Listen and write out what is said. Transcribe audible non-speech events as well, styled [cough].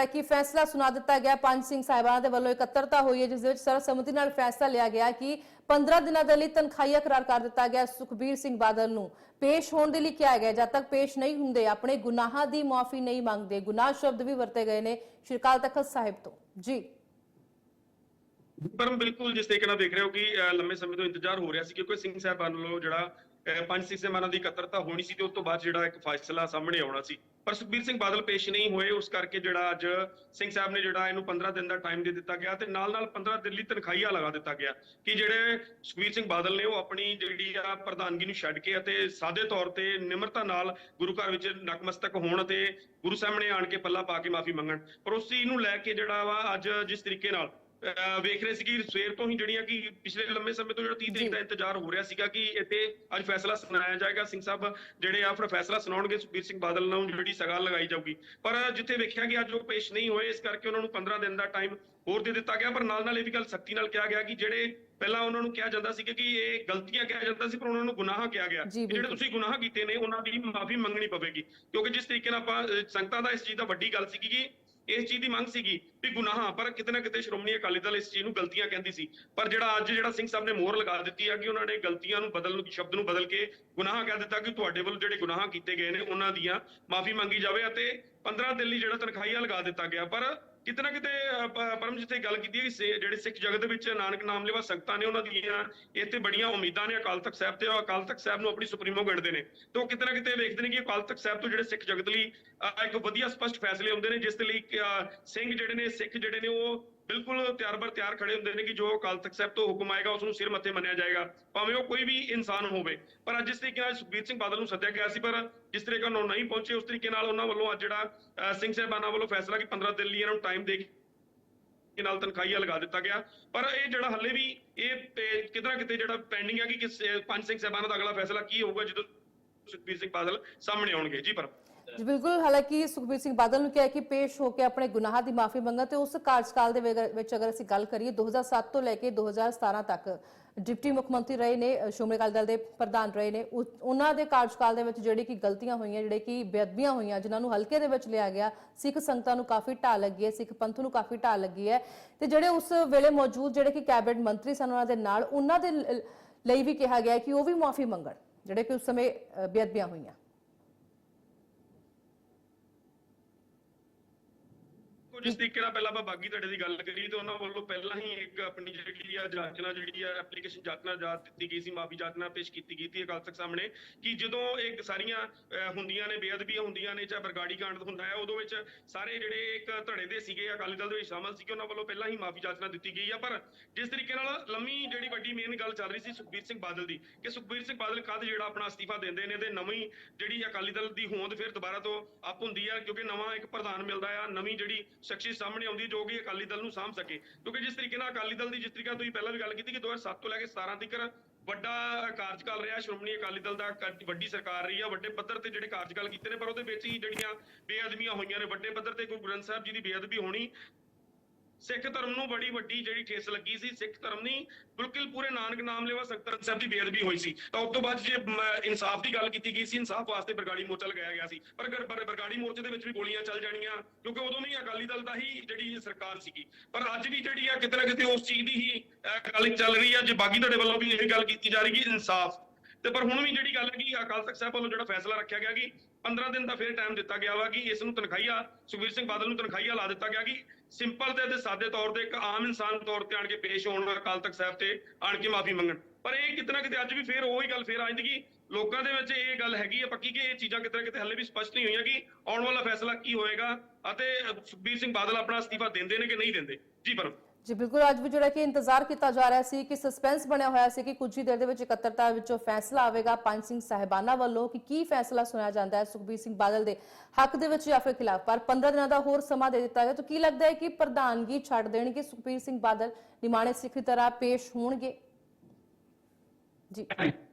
ਜਿਹੜਾ ਕਿ ਫੈਸਲਾ ਸੁਣਾ ਦਿੱਤਾ ਗਿਆ ਪੰਜ ਸਿੰਘ ਸਾਹਿਬਾਨਾਂ ਦੇ ਵੱਲੋਂ ਇਕੱਤਰਤਾ ਹੋਈ ਹੈ ਜਿਸ ਦੇ ਵਿੱਚ ਸਰਬਸੰਮਤੀ ਨਾਲ ਫੈਸਲਾ ਲਿਆ ਗਿਆ ਕਿ 15 ਦਿਨਾਂ ਦੇ ਲਈ ਤਨਖਾਹੀਆ ਕਰਾਰ ਕਰ ਦਿੱਤਾ ਗਿਆ ਸੁਖਬੀਰ ਸਿੰਘ ਬਾਦਲ ਨੂੰ। ਪੇਸ਼ ਹੋਣ ਦੇ ਲਈ ਕਿਹਾ ਗਿਆ ਜਦ ਤੱਕ ਪੇਸ਼ ਨਹੀਂ ਹੁੰਦੇ ਆਪਣੇ ਗੁਨਾਹਾਂ ਦੀ ਮਾਫੀ ਨਹੀਂ ਮੰਗਦੇ। ਗੁਨਾਹ ਸ਼ਬਦ ਵੀ ਵਰਤੇ ਗਏ ਨੇ ਸ਼੍ਰੀ ਤਖਤ ਸਾਹਿਬ ਤੋਂ। ਜੀ। ਪਰ ਬਿਲਕੁਲ ਜਿਸ ਤਰੀਕੇ ਨਾਲ ਦੇਖ ਰਹੇ ਹੋ ਕਿ ਅਹ, ਲੰਮੇ ਸਮੇਂ ਤੋਂ ਇੰਤਜ਼ਾਰ ਹੋ ਰਿਹਾ ਸੀ ਕਿਉਂਕਿ ਸਿੰਘ ਸਾਹਿਬਾਨ ਵੱਲੋਂ ਜਿਹੜਾ ਪੰਜ ਸਿੰਘ ਸਾਹਿਬਾਨਾਂ ਦੀ ਇਕੱਤਰਤਾ ਹੋਣੀ ਸੀ ਤੇ ਉਸ ਤੋਂ ਬਾਅਦ ਜਿਹੜਾ ਇੱਕ ਫੈਸਲਾ ਸਾਹਮਣੇ ਆਉਣਾ ਸੀ। ਪਰ ਸੁਖਬੀਰ ਸਿੰਘ ਬਾਦਲ ਪੇਸ਼ ਨਹੀਂ ਹੋਏ, ਉਸ ਕਰਕੇ ਜਿਹੜਾ ਅੱਜ ਸਿੰਘ ਸਾਹਿਬ ਨੇ ਜਿਹੜਾ ਇਹਨੂੰ 15 ਦਿਨ ਦਾ ਟਾਈਮ ਦੇ ਦਿੱਤਾ ਗਿਆ ਤੇ ਨਾਲ ਨਾਲ 15 ਦਿਨ ਲਈ ਤਨਖਾਹੀਆ ਲਗਾ ਦਿੱਤਾ ਗਿਆ ਕਿ ਜਿਹੜੇ ਸੁਖਬੀਰ ਸਿੰਘ ਬਾਦਲ ਨੇ ਉਹ ਆਪਣੀ ਜਿਹੜੀ ਆ ਪ੍ਰਧਾਨਗੀ ਨੂੰ ਛੱਡ ਕੇ ਅਤੇ ਸਾਦੇ ਤੌਰ ਤੇ ਨਿਮਰਤਾ ਨਾਲ ਗੁਰੂ ਘਰ ਵਿੱਚ ਨਕਮਸਤਕ ਹੋਣ ਅਤੇ ਗੁਰੂ ਸਾਹਮਣੇ ਆਣ ਕੇ ਪੱਲਾ ਪਾ ਕੇ ਮਾਫੀ ਮੰਗਣ। ਪਰ ਉਸ ਚੀਜ਼ ਨੂੰ ਲੈ ਕੇ ਜਿਹੜਾ ਵਾ ਅੱਜ ਜਿਸ ਤਰੀਕੇ ਨਾਲ ਵੇਖ ਰਹੇ ਸੀ ਕਿ ਸਵੇਰ ਤੋਂ ਹੀ ਜਿਹੜੀਆਂ ਕਿ ਪਿਛਲੇ ਲੰਮੇ ਸਮੇਂ ਤੋਂ ਜਿਹੜਾ 30 ਤਰੀਕ ਦਾ ਇੰਤਜ਼ਾਰ ਹੋ ਰਿਹਾ ਸੀਗਾ ਕਿ ਇੱਥੇ ਅੱਜ ਫੈਸਲਾ ਸੁਣਾਇਆ ਜਾਏਗਾ। ਸਿੰਘ ਸਾਹਿਬ ਜਿਹੜੇ ਆ ਫਿਰ ਫੈਸਲਾ ਸੁਣਾਉਣਗੇ ਸੁਖਬੀਰ ਸਿੰਘ ਬਾਦਲ ਨੂੰ ਜਿਹੜੀ ਸਗਾ ਲਗਾਈ ਜਾਊਗੀ। ਪਰ ਜਿੱਥੇ ਵੇਖਿਆ ਕਿ ਅੱਜ ਉਹ ਪੇਸ਼ ਨਹੀਂ ਹੋਏ ਇਸ ਕਰਕੇ ਉਹਨਾਂ ਨੂੰ 15 ਦਿਨ ਦਾ ਟਾਈਮ ਹੋਰ ਦੇ ਦਿੱਤਾ ਗਿਆ। ਪਰ ਨਾਲ ਨਾਲ ਇਹ ਵੀ ਗੱਲ ਸਖਤੀ ਨਾਲ ਕਿਹਾ ਗਿਆ ਕਿ ਜਿਹੜੇ ਪਹਿਲਾਂ ਉਹਨਾਂ ਨੂੰ ਕਿਹਾ ਜਾਂਦਾ ਸੀ ਕਿ ਇਹ ਗਲਤੀਆਂ ਕਿਹਾ ਜਾਂਦਾ ਸੀ ਪਰ ਉਹਨਾਂ ਨੂੰ ਗੁਨਾਹ ਕਿਹਾ ਗਿਆ। ਜਿਹੜੇ। ਤੁਸੀਂ ਗੁਨਾਹ ਕੀਤੇ ਨੇ ਉਹਨਾਂ ਦੀ ਮਾਫੀ ਮੰਗਣੀ ਪਵੇਗੀ। ਕਿਉਂਕਿ ਜਿਸ ਤਰੀਕੇ ਨਾਲ ਆਪਾਂ ਸੰਗਤਾਂ ਦਾ ਇਸ ਚੀਜ਼ ਦਾ ਵੱਡੀ ਗੱਲ ਸੀ ਕਿ ਇਸ ਚੀਜ਼ ਦੀ ਮੰਗ ਸੀਗੀ ਵੀ ਗੁਨਾਹਾਂ, ਪਰ ਕਿਤੇ ਨਾ ਕਿਤੇ ਸ਼੍ਰੋਮਣੀ ਅਕਾਲੀ ਦਲ ਇਸ ਚੀਜ਼ ਨੂੰ ਗਲਤੀਆਂ ਕਹਿੰਦੀ ਸੀ। ਪਰ ਜਿਹੜਾ ਅੱਜ ਜਿਹੜਾ ਸਿੰਘ ਸਾਹਿਬ ਨੇ ਮੋਹਰ ਲਗਾ ਦਿੱਤੀ ਆ ਕਿ ਉਹਨਾਂ ਨੇ ਗਲਤੀਆਂ ਨੂੰ ਬਦਲ ਸ਼ਬਦ ਨੂੰ ਬਦਲ ਕੇ ਗੁਨਾਹ ਕਹਿ ਦਿੱਤਾ ਕਿ ਤੁਹਾਡੇ ਵੱਲੋਂ ਜਿਹੜੇ ਗੁਨਾਹ ਕੀਤੇ ਗਏ ਨੇ, ਉਹਨਾਂ ਦੀਆਂ ਮਾਫੀ ਮੰਗੀ ਜਾਵੇ ਅਤੇ 15 ਦਿਨ ਲਈ ਜਿਹੜਾ ਤਨਖਾਹੀਆ ਲਗਾ ਦਿੱਤਾ ਗਿਆ। ਪਰ ਕਿਤੇ ਨਾ ਕਿਤੇ ਪਰਮ ਜਿੱਥੇ ਗੱਲ ਕੀਤੀ ਹੈ ਕਿ ਜਿਹੜੇ ਸਿੱਖ ਜਗਤ ਦੇ ਵਿੱਚ ਨਾਨਕ ਨਾਮ ਲੈਵਾ ਸੰਗਤਾਂ ਨੇ ਉਹਨਾਂ ਦੀਆਂ ਇੱਥੇ ਬੜੀਆਂ ਉਮੀਦਾਂ ਨੇ ਅਕਾਲ ਤਖਤ ਸਾਹਿਬ ਤੇ ਉਹ ਅਕਾਲ ਤਖਤ ਸਾਹਿਬ ਨੂੰ ਆਪਣੀ ਸੁਪਰੀਮੋ ਗਿਣਦੇ ਨੇ। ਤੇ ਉਹ ਕਿਤੇ ਨਾ ਕਿਤੇ ਵੇਖਦੇ ਨੇ ਕਿ ਅਕਾਲ ਤਖਤ ਸਾਹਿਬ ਤੋਂ ਜਿਹੜੇ ਸਿੱਖ ਜਗਤ ਲਈ ਇੱਕ ਵਧੀਆ ਸਪਸ਼ਟ ਫੈਸਲੇ ਹੁੰਦੇ ਨੇ ਜਿਸ ਦੇ ਲਈ ਅਹ, ਸਿੰਘ ਜਿਹੜੇ ਨੇ ਸਿੱਖ ਜਿਹੜੇ ਨੇ ਉਹ ਬਿਲਕੁਲ ਤਿਆਰ ਬਰ ਤਿਆਰ ਖੜੇ ਹੁੰਦੇ ਨੇ ਕਿ ਜੋ ਅਕਾਲ ਤਖਤ ਸਾਹਿਬ ਤੋਂ ਹੁਕਮ ਆਏਗਾ ਉਸ ਨੂੰ ਸਿਰ ਮੱਥੇ ਮੰਨਿਆ ਜਾਏਗਾ। ਭਾਵੇਂ ਉਹ ਕੋਈ ਵੀ ਇਨਸਾਨ ਹੋਵੇ, ਪਰ ਅੱਜ ਜਿਸ ਤਰੀਕੇ ਨਾਲ ਸੁਖਬੀਰ ਸਿੰਘ ਬਾਦਲ ਨੂੰ ਸੱਦਿਆ ਗਿਆ ਸੀ, ਪਰ ਜਿਸ ਤਰੀਕੇ ਨਾਲ ਉਹ ਨਹੀਂ ਪਹੁੰਚੇ, ਉਸ ਤਰੀਕੇ ਨਾਲ ਉਹਨਾਂ ਵੱਲੋਂ ਅੱਜ ਜਿਹੜਾ ਸਿੰਘ ਸਾਹਿਬਾਨਾਂ ਵੱਲੋਂ ਫੈਸਲਾ ਕਿ 15 ਦਿਨ ਲਈ ਇਹਨਾਂ ਨੂੰ ਟਾਈਮ ਦੇ ਕੇ ਨਾਲ ਤਨਖਾਹੀਆ ਲਗਾ ਦਿੱਤਾ ਗਿਆ। ਪਰ ਇਹ ਜਿਹੜਾ ਹੱਲੇ ਵੀ ਇਹ ਕਿਤੇ ਨਾ ਕਿਤੇ ਜਿਹੜਾ ਪੈਂਡਿੰਗ ਹੈ ਕਿ ਪੰਜ ਸਿੰਘ ਸਾਹਿਬਾਨਾਂ ਦਾ ਅਗਲਾ ਫੈਸਲਾ ਕੀ ਹੋਊਗਾ, ਜਦੋਂ ਸੁਖਬੀਰ ਸਿੰਘ ਬਾਦਲ ਸਾਹਮਣੇ ਆਉਣਗੇ। ਜੀ ਪਰ ਜੀ, ਬਿਲਕੁਲ। ਹਾਲਾਂਕਿ ਸੁਖਬੀਰ ਸਿੰਘ ਬਾਦਲ ਨੂੰ ਕਿਹਾ ਕਿ ਪੇਸ਼ ਹੋ ਕੇ ਆਪਣੇ ਗੁਨਾਹ ਦੀ ਮਾਫੀ ਮੰਗਣ ਤੇ ਉਸ ਕਾਰਜਕਾਲ ਦੇ ਵਿੱਚ ਅਗਰ ਅਸੀਂ ਗੱਲ ਕਰੀਏ 2007 ਤੋਂ ਲੈ ਕੇ 2017 ਤੱਕ ਡਿਪਟੀ ਮੁੱਖ ਮੰਤਰੀ ਰਹੇ ਨੇ ਸ਼੍ਰੋਮਣੀ ਅਕਾਲੀ ਦਲ ਦੇ ਪ੍ਰਧਾਨ ਰਹੇ ਨੇ ਉਹ- ਉਹਨਾਂ ਦੇ ਕਾਰਜਕਾਲ ਦੇ ਵਿੱਚ ਜਿਹੜੀ ਕਿ ਗਲਤੀਆਂ ਹੋਈਆਂ, ਜਿਹੜੇ ਕਿ ਬੇਅਦਬੀਆਂ ਹੋਈਆਂ, ਜਿਨ੍ਹਾਂ ਨੂੰ ਹਲਕੇ ਦੇ ਵਿੱਚ ਲਿਆ ਗਿਆ, ਸਿੱਖ ਸੰਗਤਾਂ ਨੂੰ ਕਾਫੀ ਢਾਹ ਲੱਗੀ ਹੈ, ਸਿੱਖ ਪੰਥ ਨੂੰ ਕਾਫੀ ਢਾਹ ਲੱਗੀ ਹੈ ਤੇ ਜਿਹੜੇ ਉਸ ਵੇਲੇ ਮੌਜੂਦ ਜਿਹੜੇ ਕਿ ਕੈਬਨਿਟ ਮੰਤਰੀ ਸਨ ਉਹਨਾਂ ਦੇ ਨਾਲ, ਉਹਨਾਂ ਦੇ ਲਈ ਵੀ ਕਿਹਾ ਗਿਆ ਕਿ ਉਹ ਵੀ ਮਾਫੀ ਮੰਗਣ। ਜਿਹੜੇ ਕਿ ਉਸ ਸਮੇਂ ਬੇਅਦਬੀਆਂ ਹੋਈਆਂ। ਦੇਖੋ ਜਿਸ ਤਰੀਕੇ ਨਾਲ ਪਹਿਲਾਂ ਆਪਾਂ ਬਾਗੀ ਧੜੇ ਦੀ ਗੱਲ ਕਰੀਏ ਤੇ ਉਹਨਾਂ ਵੱਲੋਂ ਪਹਿਲਾਂ ਹੀ ਇੱਕ ਆਪਣੀ ਜਿਹੜੀ ਆ ਜਾਚਨਾ, ਜਿਹੜੀ ਆ ਐਪਲੀਕੇਸ਼ਨ ਜਾਚਨਾ ਜਾ ਦਿੱਤੀ ਗਈ ਸੀ, ਮਾਫੀ ਜਾਚਨਾ ਪੇਸ਼ ਕੀਤੀ ਗਈ ਸੀ ਅਕਾਲ ਤਖਤ ਸਾਹਮਣੇ ਕਿ ਜਦੋਂ ਇਹ ਸਾਰੀਆਂ ਹੁੰਦੀਆਂ ਨੇ, ਬੇਅਦਬੀਆਂ ਹੁੰਦੀਆਂ ਨੇ ਚਾਹੇ ਬਰਗਾੜੀ ਕਾਂਡ ਹੁੰਦਾ ਹੈ, ਉਦੋਂ ਵਿੱਚ ਸਾਰੇ ਜਿਹੜੇ ਇੱਕ ਧੜੇ ਦੇ ਸੀਗੇ, ਅਕਾਲੀ ਦਲ ਦੇ ਵਿੱਚ ਸ਼ਾਮਲ ਸੀਗੇ, ਉਹਨਾਂ ਵੱਲੋਂ ਪਹਿਲਾਂ ਹੀ ਮਾਫੀ ਜਾਚਨਾ ਦਿੱਤੀ ਗਈ ਆ। ਪਰ ਜਿਸ ਤਰੀਕੇ ਨਾਲ ਲੰਮੀ ਜਿਹੜੀ ਵੱਡੀ ਮੇਨ ਗੱਲ ਚੱਲ ਰਹੀ ਸੀ ਸੁਖਬੀਰ ਸਿੰਘ ਬਾਦਲ ਦੀ ਕਿ ਸੁਖਬੀਰ ਸਿੰਘ ਬਾਦਲ ਕਦ ਜਿਹੜਾ ਆਪਣਾ ਅਸਤੀਫਾ ਦਿੰਦੇ ਨੇ ਤੇ ਨਵੀਂ ਜਿਹੜੀ ਅਕਾਲੀ ਦਲ ਦੀ ਹੋਂਦ ਫਿਰ ਦੁਬਾਰਾ ਤੋਂ ਅਪ ਹੁੰਦੀ ਆ, ਕਿਉਂਕਿ ਨਵਾਂ ਇੱਕ ਪ੍ਰਧਾਨ ਮਿਲਦਾ ਆ, ਨਵੀਂ ਜਿਹੜੀ ਸ਼ਖਸੀਅਤ ਸਾਹਮਣੇ ਆਉਂਦੀ ਜੋ ਕਿ ਅਕਾਲੀ ਦਲ ਨੂੰ ਸਾਂਭ ਸਕੇ। ਕਿਉਂਕਿ ਜਿਸ ਤਰੀਕੇ ਨਾਲ ਅਕਾਲੀ ਦਲ ਦੀ ਜਿਸ ਤਰੀਕੇ ਨਾਲ ਤੁਸੀਂ ਪਹਿਲਾਂ ਵੀ ਗੱਲ ਕੀਤੀ ਕਿ 2007 ਤੋਂ ਲੈ ਕੇ 17 ਤੱਕ ਵੱਡਾ ਕਾਰਜਕਾਲ ਰਿਹਾ, ਸ਼੍ਰੋਮਣੀ ਅਕਾਲੀ ਦਲ ਦਾ ਵੱਡੀ ਸਰਕਾਰ ਰਹੀ ਆ, ਵੱਡੇ ਪੱਧਰ ਤੇ ਜਿਹੜੇ ਕਾਰਜਕਾਲ ਕੀਤੇ ਨੇ, ਪਰ ਉਹਦੇ ਵਿੱਚ ਹੀ ਜਿਹੜੀਆਂ ਬੇਅਦਬੀਆਂ ਹੋਈਆਂ ਨੇ, ਵੱਡੇ ਪੱਧਰ ਤੇ ਗੁਰੂ ਗ੍ਰੰਥ ਸਾਹਿਬ ਜੀ ਦੀ ਬੇਅਦਬੀ ਹੋਣੀ ਸਿੱਖ ਧਰਮ ਨੂੰ ਬੜੀ ਵੱਡੀ ਜਿਹੜੀ ਠੇਸ ਲੱਗੀ ਸੀ, ਸਿੱਖ ਧਰਮ ਨਹੀਂ ਬਿਲਕੁਲ ਪੂਰੇ ਨਾਨਕ ਨਾਮ ਲੈਵਾ ਸਖਤਰ ਸਾਹਿਬ ਦੀ ਬੇਅਦਬੀ ਹੋਈ ਸੀ। ਤਾਂ ਉਸ ਤੋਂ ਬਾਅਦ ਜੇ ਇਨਸਾਫ ਦੀ ਗੱਲ ਕੀਤੀ ਗਈ ਸੀ, ਇਨਸਾਫ ਵਾਸਤੇ ਬਰਗਾੜੀ ਮੋਰਚਾ ਲਗਾਇਆ ਗਿਆ ਸੀ। ਪਰ ਬਰਗਾੜੀ ਮੋਰਚੇ ਦੇ ਵਿੱਚ ਵੀ ਗੋਲੀਆਂ ਚੱਲ ਜਾਣੀਆਂ, ਕਿਉਂਕਿ ਉਦੋਂ ਵੀ ਅਕਾਲੀ ਦਲ ਦਾ ਹੀ ਜਿਹੜੀ ਸਰਕਾਰ ਸੀਗੀ। ਪਰ ਅੱਜ ਵੀ ਜਿਹੜੀ ਆ, ਕਿਤੇ ਨਾ ਕਿਤੇ ਉਸ ਚੀਜ਼ ਦੀ ਹੀ ਗੱਲ ਚੱਲ ਰਹੀ ਆ। ਜੇ ਬਾਗੀ ਤੁਹਾਡੇ ਵੱਲੋਂ ਵੀ ਇਹ ਗੱਲ ਕੀਤੀ ਜਾ ਰਹੀ ਕਿ ਇਨਸਾਫ। ਤੇ ਪਰ ਹੁਣ ਵੀ ਜਿਹੜੀ ਗੱਲ ਹੈ ਕਿ ਅਕਾਲ ਤਖਤ ਸਾਹਿਬ ਵੱਲੋਂ ਜਿਹੜਾ ਫੈਸਲਾ ਰੱਖਿਆ ਗਿਆ ਕਿ 15 ਦਿਨ ਦਾ ਫਿਰ ਟਾਈਮ ਦਿੱਤਾ ਗਿਆ ਵਾ ਕਿ ਇਸ ਨੂੰ ਤਨਖਾਹੀਆ ਸੁਖਵੀਰ ਸਿੰਘ ਬਾਦਲ ਨੂੰ ਤਨਖਾਹੀਆ ਲਾ ਦਿੱਤਾ ਗਿਆ ਕਿ ਸਿੰਪਲ ਤੇ ਸਾਦੇ ਤੌਰ ਤੇ ਇੱਕ ਆਮ ਇਨਸਾਨ ਤੌਰ ਤੇ ਆਣ ਕੇ ਪੇਸ਼ ਹੋਣ ਅਕਾਲ ਤਖਤ ਸਾਹਿਬ ਤੇ ਆਣ ਕੇ ਮਾਫੀ ਮੰਗਣ। ਪਰ ਇਹ ਕਿਤੇ ਨਾ ਕਿਤੇ ਅੱਜ ਵੀ ਫੇਰ ਉਹੀ ਗੱਲ ਫੇਰ ਆ ਜਾਂਦੀ ਕਿ ਲੋਕਾਂ ਦੇ ਵਿੱਚ ਇਹ ਗੱਲ ਹੈਗੀ ਹੈ ਪੱਕੀ ਕਿ ਇਹ ਚੀਜ਼ਾਂ ਕਿਤੇ ਨਾ ਕਿਤੇ ਹੱਲੇ ਵੀ ਸਪਸ਼ਟ ਨਹੀਂ ਹੋਈਆਂ ਕਿ ਆਉਣ ਵਾਲਾ ਫੈਸਲਾ ਕੀ ਹੋਏਗਾ ਅਤੇ ਸੁਖਬੀਰ ਸਿੰਘ ਬਾਦਲ ਆਪਣਾ ਅਸਤੀਫਾ ਦਿੰਦੇ ਨੇ ਕਿ ਨਹੀਂ ਦਿੰਦੇ। ਜੀ ਪਰਮ। ਜੀ, ਬਿਲਕੁਲ, ਅੱਜ ਵੀ ਜਿਹੜਾ ਕਿ ਇੰਤਜ਼ਾਰ ਕੀਤਾ ਜਾ ਰਿਹਾ ਸੀ ਕਿ ਸਸਪੈਂਸ ਬਣਿਆ ਹੋਇਆ ਸੀ ਕਿ ਕੁਝ ਹੀ ਦੇਰ ਦੇ ਵਿੱਚ ਇਕੱਤਰਤਾ ਵਿੱਚੋਂ ਫੈਸਲਾ ਆਵੇਗਾ ਪੰਜ ਸਿੰਘ ਸਾਹਿਬਾਨਾ ਵੱਲੋਂ ਕਿ ਕੀ ਫੈਸਲਾ ਸੁਣਿਆ ਜਾਂਦਾ ਹੈ ਸੁਖਬੀਰ ਸਿੰਘ ਬਾਦਲ ਦੇ ਹੱਕ ਦੇ ਵਿੱਚ ਜਾਂ ਫਿਰ ਖਿਲਾਫ। ਪਰ 15 ਦਿਨਾਂ ਦਾ ਹੋਰ ਸਮਾਂ ਦੇ ਦਿੱਤਾ ਗਿਆ ਤਾਂ ਕੀ ਲੱਗਦਾ ਹੈ ਕਿ ਪ੍ਰਧਾਨਗੀ ਛੱਡ ਦੇਣਗੇ ਸੁਖਬੀਰ ਸਿੰਘ ਬਾਦਲ? ਨਿਮਾਣੇ ਸਿੱਖ ਦੀ ਤਰ੍ਹਾਂ ਪੇਸ਼ ਹੋਣਗੇ। ਜੀ। [coughs]